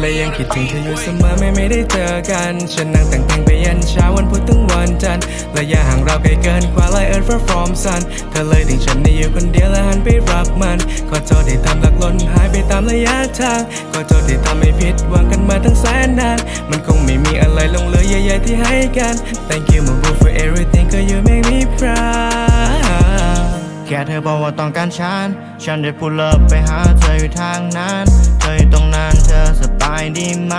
และยังคิดถึงเธออยู่เสมอไม่ไม่ได้เจอกัน ฉันนั่งแต่งเพลงไปยันเช้าวันพุธถึงวันจันทร์ระยะห่างเราไกลเกินกว่าไลเอิร์ธ from sun เธอเลยทิ้งฉันได้อยู่คนเดียวและหันไปรักมันก็โทษที่ทำหลักหล่นหายไปตามระยะทางก็โทษที่ทำให้ผิดหวังกันมาทั้งแสนนานมันคงไม่มีอะไรลงเหลือใหญ่ๆที่ให้กัน Thank you my boo for everything ก็ you make me proud แค่เธอบอกว่าต้องการฉัน ฉันได้พูดเลิฟไปหาเธออยู่ทางนั้น เธออยู่ตรงนั้น อยดีไหม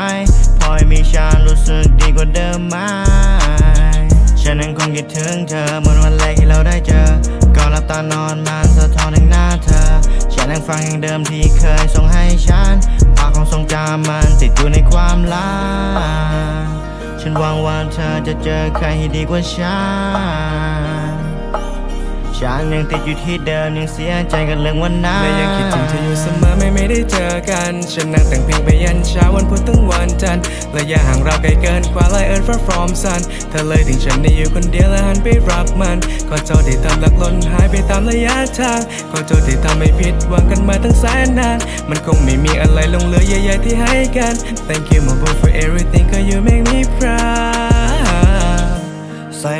พอให้มีฉันรู้สึกดีกว่าเดิมไหมฉันยังคงคิดถึงเธอเหมือนวันแรกที่เราได้เจอก่อนหลับตานอนมันสะท้อนถึงหน้าเธอ ฉันยังฟังอย่างเดิมที่เคยส่งให้ฉันภาพของทรงจำมันติดอยู่ในความลับฉันหวังว่าเธอจะเจอใครที่ดีกว่าฉัน ฉันยังติดอยู่ที่เดิมยังเสียใจกับเรื่องวันนั้นและยังคิดถึงเธออยู่เสมอไม่ไม่ได้เจอกัน ฉันนั่งแต่งเพลงไปยันเช้าวันพุธถึงวันจันทร์ระยะห่างเราไกลเกินกว่าไลเอิร์ธ from sun เธอเลยทิ้งฉันได้อยู่คนเดียวและหันไปรักมันก็โทษที่ทำหลักหล่นหายไปตามระยะทางก็โทษที่ทำให้ผิดหวังกันมาตั้งแสนนาน มันคงไม่มีอะไรลงเหลือใหญ่ๆที่ให้กัน Thank you my boo for everything ก็ you make me proud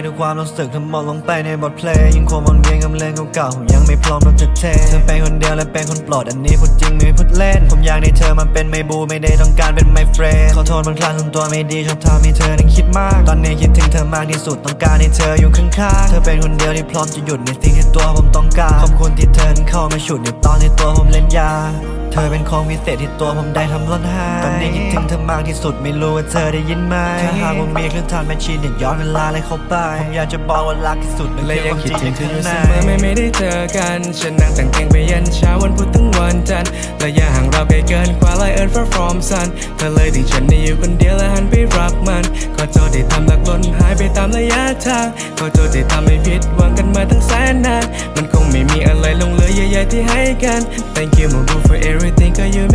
ทุกความรู้สึกทั้งหมดลงไปในบทเพลงยังคงวนเวียนกับเรื่องเก่าๆยังไม่พร้อมรับจะเทเธอเป็นคนเดียวและเป็นคนโปรดอันนี้พูดจริงไม่พูดเล่น ผมอยากให้เธอมันเป็นไม่บูไม่ได้ต้องการเป็น my friend ขอโทษบางครั้งทำตัวไม่ดีชอบทำให้เธอนั้นคิดมาก ตอนนี้คิดถึงเธอมากที่สุดต้องการให้เธออยู่ข้างๆเธอเป็นคนเดียวที่พร้อมจะหยุดในสิ่งที่ตัวผมต้องการขอบคุณที่เธอเข้ามาฉุดในตอนที่ตัวผมเล่นยา ธอเป็นของพิเศษที่ตัวผมได้ทำล้นหายตอนนี้คิดถึงเธอมากที่สุดไม่รู้ว่าเธอได้ยินไหมถ้าหากว่ามีเครื่องทานแมชชีนเดี๋ยวย้อนเวลาเลยเข้าไปผมอยากจะบอกว่ารักที่สุดนั่นและคือยัคงวามคิดจริงถึงอยู่เธอข้าองยู่ในเสมอไม่ไม่ได้เจอกันฉันนั่งแต่งเพลงไปยันเช้าวันพุธถึงวันจันทร์ระยะห่างเราไกลเกินกว่าไลเอิร์ธ from sun เธอเลยทิ้งฉันได้อยู่คนเดียวและหันไป ระยะทางขอโทษที่ทำให้ผิดหวังกันมาตั้งแสนนานมันคงไม่มีอะไรลงเหลือใหญ่ๆที่ให้กัน Thank you my boo for everything ก็ you make you